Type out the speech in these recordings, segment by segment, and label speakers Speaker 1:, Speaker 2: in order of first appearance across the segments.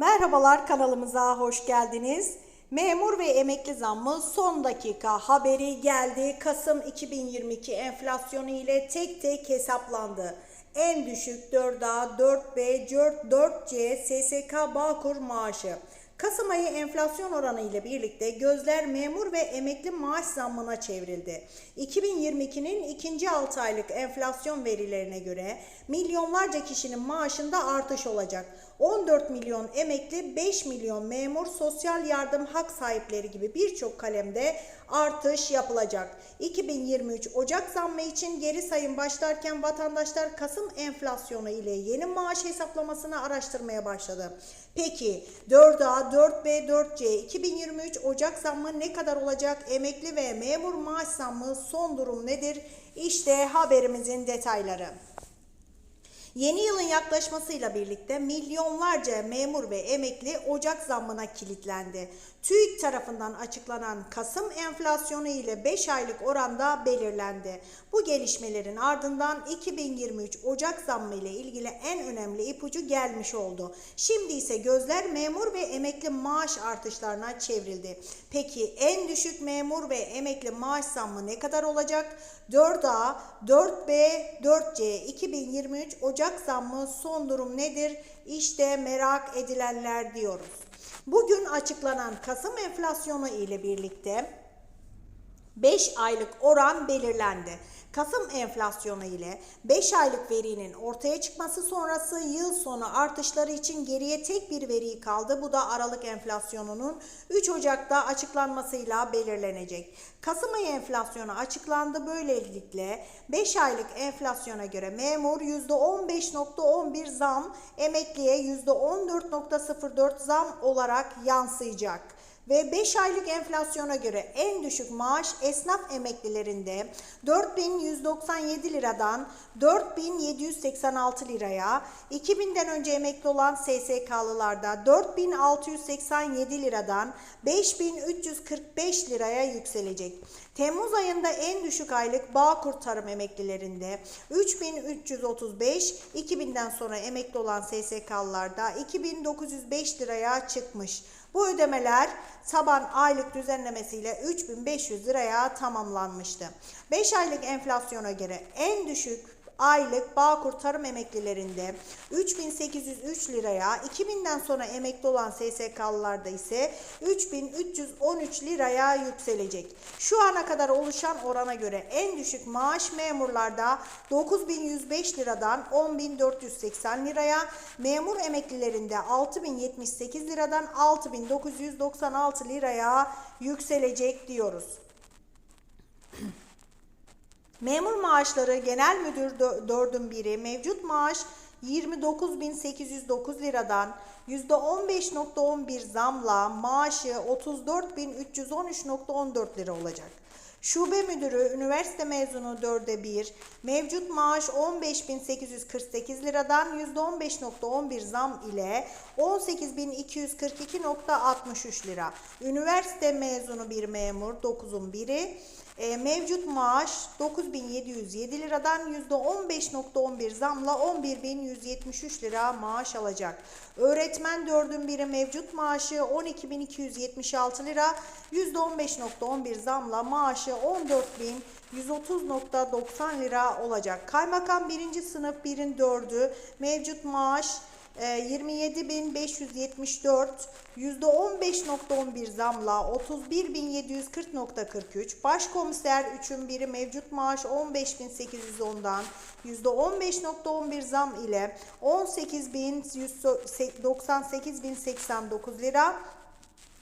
Speaker 1: Merhabalar kanalımıza hoş geldiniz. Memur ve emekli zammı son dakika haberi geldi. Kasım 2022 enflasyonu ile tek tek hesaplandı. En düşük 4A, 4B, 4C SSK Bağkur maaşı. Kasım ayı enflasyon oranı ile birlikte gözler memur ve emekli maaş zammına çevrildi. 2022'nin ikinci 6 aylık enflasyon verilerine göre milyonlarca kişinin maaşında artış olacak. 14 milyon emekli, 5 milyon memur, sosyal yardım hak sahipleri gibi birçok kalemde artış yapılacak. 2023 Ocak zammı için geri sayım başlarken vatandaşlar Kasım enflasyonu ile yeni maaş hesaplamasını araştırmaya başladı. Peki 4A, 4B, 4C 2023 Ocak zammı ne kadar olacak? Emekli ve memur maaş zammı son durum nedir? İşte haberimizin detayları. Yeni yılın yaklaşmasıyla birlikte milyonlarca memur ve emekli Ocak zammına kilitlendi. TÜİK tarafından açıklanan Kasım enflasyonu ile 5 aylık oranda belirlendi. Bu gelişmelerin ardından 2023 Ocak zammı ile ilgili en önemli ipucu gelmiş oldu. Şimdi ise gözler memur ve emekli maaş artışlarına çevrildi. Peki en düşük memur ve emekli maaş zammı ne kadar olacak? 4A, 4B, 4C 2023 Ocak zammı son durum nedir? İşte merak edilenler diyoruz. Bugün açıklanan Kasım enflasyonu ile birlikte 5 aylık oran belirlendi. Kasım enflasyonu ile 5 aylık verinin ortaya çıkması sonrası yıl sonu artışları için geriye tek bir veri kaldı. Bu da Aralık enflasyonunun 3 Ocak'ta açıklanmasıyla belirlenecek. Kasım ayı enflasyonu açıklandı. Böylelikle 5 aylık enflasyona göre memur %15.11 zam, emekliye %14.04 zam olarak yansıyacak ve 5 aylık enflasyona göre en düşük maaş esnaf emeklilerinde 4197 liradan 4786 liraya, 2000'den önce emekli olan SSK'lılarda 4687 liradan 5345 liraya yükselecek. Temmuz ayında en düşük aylık Bağkur tarım emeklilerinde 3335, 2000'den sonra emekli olan SSK'lılarda 2905 liraya çıkmış. Bu ödemeler taban aylık düzenlemesiyle 3500 liraya tamamlanmıştı. 5 aylık enflasyona göre en düşük aylık Bağkur tarım emeklilerinde 3803 liraya, 2000'den sonra emekli olan SSK'lılarda ise 3313 liraya yükselecek. Şu ana kadar oluşan orana göre en düşük maaş memurlarda 9105 liradan 10480 liraya, memur emeklilerinde 6078 liradan 6996 liraya yükselecek diyoruz. Memur maaşları genel müdür 4'ün biri mevcut maaş 29.809 liradan %15.11 zamla maaşı 34.313.14 lira olacak. Şube müdürü üniversite mezunu 4'e 1, mevcut maaş 15.848 liradan %15.11 zam ile 18.242.63 lira. Üniversite mezunu bir memur 9'un biri, e, mevcut maaş 9707 liradan %15.11 zamla 11173 lira maaş alacak. Öğretmen 4'ün biri mevcut maaşı 12276 lira %15.11 zamla maaşı 14130.90 lira olacak. Kaymakam 1. sınıf 1'in 4'ü mevcut maaş 27.574 %15.11 zamla 31.740.43 Başkomiser 3'ün biri mevcut maaş 15.810'dan %15.11 zam ile 18.198.089 lira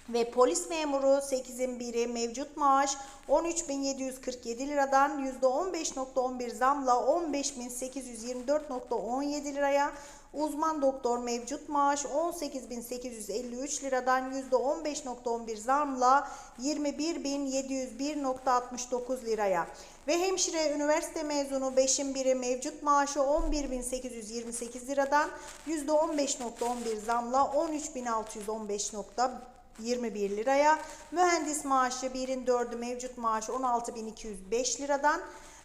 Speaker 1: ve polis memuru 8'in biri mevcut maaş 13.747 liradan %15.11 zamla 15.824.17 liraya Uzman doktor mevcut maaş 18.853 liradan %15.11 zamla 21.701.69 liraya ve hemşire üniversite mezunu 5'in biri mevcut maaşı 11.828 liradan %15.11 zamla 13.615. 21 liraya. Mühendis maaşı 1'in 4'ü mevcut maaş 16.205 liradan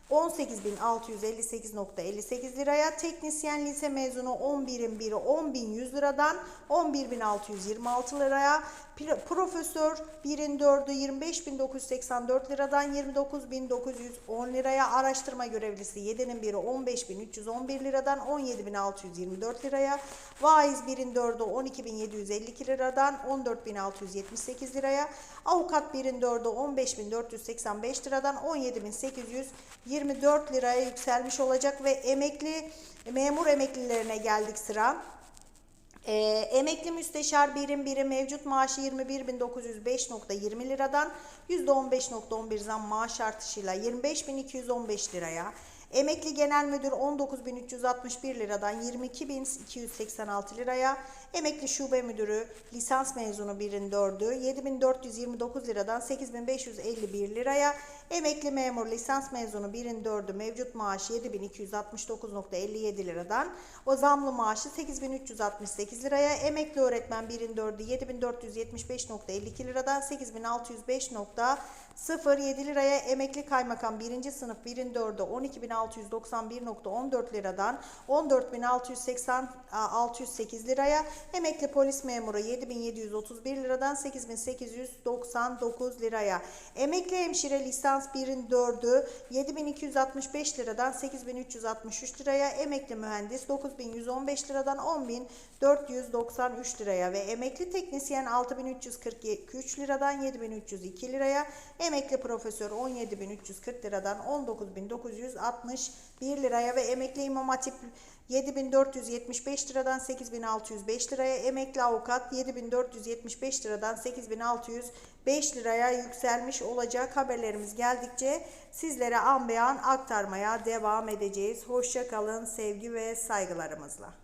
Speaker 1: 18.658.58 liraya, teknisyen lise mezunu 11'in biri 10.100 liradan 11.626 liraya, Pro- profesör 1'in 4'ü 25.984 liradan 29.910 liraya, araştırma görevlisi 7'nin biri 15.311 liradan 17.624 liraya, vaiz 1'in 4'ü 12.752 liradan 14.678 liraya, avukat 1'in 4'ü 15.485 liradan 17.824 liraya yükselmiş olacak ve emekli memur emeklilerine geldik sıra. Ee, emekli müsteşar birim biri mevcut maaşı 21.905.20 liradan %15.11 zam maaş artışıyla 25.215 liraya. Emekli genel müdür 19.361 liradan 22.286 liraya. Emekli şube müdürü lisans mezunu birin dördü 7.429 liradan 8.551 liraya. Emekli memur lisans mezunu birin dördü mevcut maaşı 7.269.57 liradan o zamlı maaşı 8.368 liraya. Emekli öğretmen birin dördü 7.475.52 liradan 8.605.07 liraya. Emekli kaymakam birinci sınıf birin dördü 12.691.14 liradan 14.680 liraya. Emekli polis memuru 7.731 liradan 8.899 liraya. Emekli hemşire lisans 1'in 4'ü 7.265 liradan 8.363 liraya. Emekli mühendis 9.115 liradan 10.493 liraya ve emekli teknisyen 6.343 liradan 7.302 liraya. Emekli profesör 17.340 liradan 19.961 liraya ve emekli imam hatip 7475 liradan 8605 liraya, emekli avukat 7475 liradan 8605 liraya yükselmiş olacak haberlerimiz geldikçe sizlere an aktarmaya devam edeceğiz. Hoşça kalın, sevgi ve saygılarımızla.